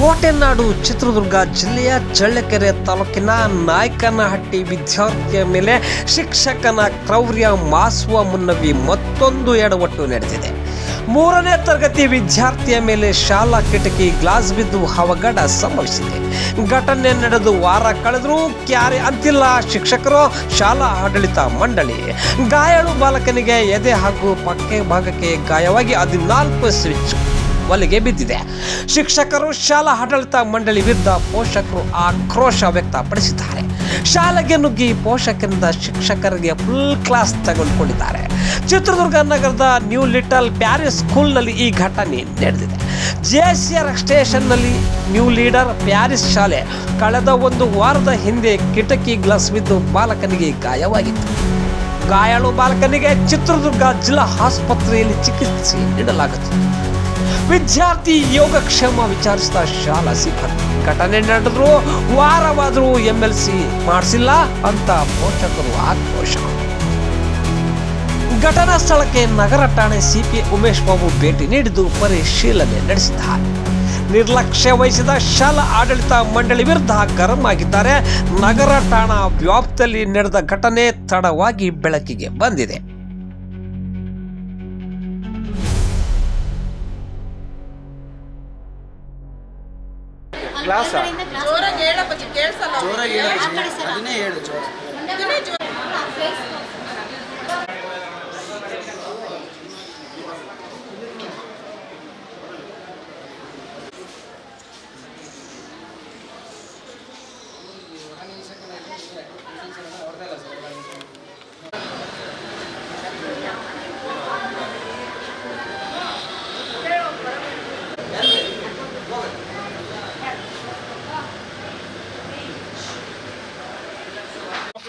ಕೋಟೆನಾಡು ಚಿತ್ರದುರ್ಗ ಜಿಲ್ಲೆಯ ಚಳ್ಳಕೆರೆ ತಾಲೂಕಿನ ನಾಯಕನಹಟ್ಟಿ ವಿದ್ಯಾರ್ಥಿಯ ಮೇಲೆ ಶಿಕ್ಷಕನ ಕ್ರೌರ್ಯ ಮಾಸುವ ಮುನ್ನವಿ ಮತ್ತೊಂದು ಎಡವಟ್ಟು ನಡೆದಿದೆ. ಮೂರನೇ ತರಗತಿ ವಿದ್ಯಾರ್ಥಿಯ ಮೇಲೆ ಶಾಲಾ ಕಿಟಕಿ ಗ್ಲಾಸ್ ಬಿದ್ದು ಅವಘಡ ಸಂಭವಿಸಿದೆ. ಘಟನೆ ನಡೆದು ವಾರ ಕಳೆದರೂ ಕ್ಯಾರೆ ಅಂತಿಲ್ಲ. ಶಿಕ್ಷಕರು, ಶಾಲಾ ಆಡಳಿತ ಮಂಡಳಿ, ಗಾಯಾಳು ಬಾಲಕನಿಗೆ ಎದೆ ಹಾಗೂ ಪಕ್ಕೆ ಭಾಗಕ್ಕೆ ಗಾಯವಾಗಿ ಹದಿನಾಲ್ಕು ಸ್ವಿಚ್ ಒಲೆಗೆ ಬಿದ್ದಿದೆ. ಶಿಕ್ಷಕರು ಶಾಲಾ ಆಡಳಿತ ಮಂಡಳಿ ವಿರುದ್ಧ ಪೋಷಕರು ಆಕ್ರೋಶ ವ್ಯಕ್ತಪಡಿಸಿದ್ದಾರೆ. ಶಾಲೆಗೆ ನುಗ್ಗಿ ಪೋಷಕರಿಂದ ಶಿಕ್ಷಕರಿಗೆ ಫುಲ್ ಕ್ಲಾಸ್ ತಗೊಂಡುಕೊಂಡಿದ್ದಾರೆ ಚಿತ್ರದುರ್ಗ ನಗರದ ನ್ಯೂ ಲಿಟಲ್ ಪ್ಯಾರಿಸ್ ಸ್ಕೂಲ್ನಲ್ಲಿ ಈ ಘಟನೆ ನಡೆದಿದೆ. ಜೆಸಿಆರ್ ಸ್ಟೇಷನ್ನಲ್ಲಿ ನ್ಯೂ ಲೀಡರ್ ಪ್ಯಾರಿಸ್ ಶಾಲೆ ಕಳೆದ ಒಂದು ವಾರದ ಹಿಂದೆ ಕಿಟಕಿ ಗ್ಲಾಸ್ ಬಿದ್ದು ಬಾಲಕನಿಗೆ ಗಾಯವಾಗಿತ್ತು. ಗಾಯಾಳು ಬಾಲಕನಿಗೆ ಚಿತ್ರದುರ್ಗ ಜಿಲ್ಲಾ ಆಸ್ಪತ್ರೆಯಲ್ಲಿ ಚಿಕಿತ್ಸೆ ನೀಡಲಾಗುತ್ತಿದೆ ವಿದ್ಯಾರ್ಥಿ ಯೋಗಕ್ಷೇಮ ವಿಚಾರಿಸಿದ ಶಾಲಾ ಸಿಬ್ಬಂದಿ. ಘಟನೆ ನಡೆದ್ರು, ವಾರವಾದರೂ ಎಂ ಎಲ್ ಸಿ ಮಾಡಿಸಿಲ್ಲ ಅಂತ ಪೋಷಕರು ಆಕ್ರೋಶ. ಘಟನಾ ಸ್ಥಳಕ್ಕೆ ನಗರ ಠಾಣೆ ಸಿಪಿ ಉಮೇಶ್ ಬಾಬು ಭೇಟಿ ನೀಡಿದ್ದು ಪರಿಶೀಲನೆ ನಡೆಸಿದ್ದಾರೆ. ನಿರ್ಲಕ್ಷ್ಯ ವಹಿಸಿದ ಶಾಲಾ ಆಡಳಿತ ಮಂಡಳಿ ವಿರುದ್ಧ ಗರಂ ಆಗಿದ್ದಾರೆ. ನಗರ ಠಾಣಾ ವ್ಯಾಪ್ತಿಯಲ್ಲಿ ನಡೆದ ಘಟನೆ ತಡವಾಗಿ ಬೆಳಕಿಗೆ ಬಂದಿದೆ. ಗ್ಲಾಸ ಜೋರಾಗಿ ಹೇಳಪ್ಪ ಕೇಳಿಸಲ್ಲ ಜೋರಾಗಿ ಹೇಳು. ಅದನ್ನೇ ಹೇಳು ಜೋರ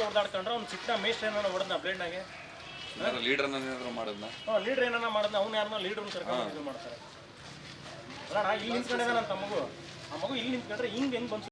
ಮಕ್ಳು ಹೊಡೆದಾಡ್ಕೊಂಡ್ರೆ ಅವ್ನು ಚಿಕ್ಕ ಮೇಸ್ಟ್ ಏನಾರ ಹೊಡೆದ್ನ ಬ್ಲೇಡ್ನಾಗೆ? ಲೀಡರ್ ಏನಾದ್ರು ಮಾಡೋದ್ನ? ಲೀಡರ್ ಏನಾರ ಮಾಡಿದ್ನ ಅವ್ನು ಯಾರನ್ನ ಲೀಡರ್ ಕರ್ಕೊಂಡು ಇದು ಮಾಡ್ತಾರೆ. ಅಲ್ಲ ಇಲ್ಲಿ ನಿಂತ್ಕೊಂಡಿದ್ದ ನನ್ನ ತಮ್ಮಗು. ಆ ಮಗು ಇಲ್ಲಿ ನಿಂತ್ಕೊಂಡ್ರೆ ಹಿಂಗೆ ಹೆಂಗೆ ಬಂತು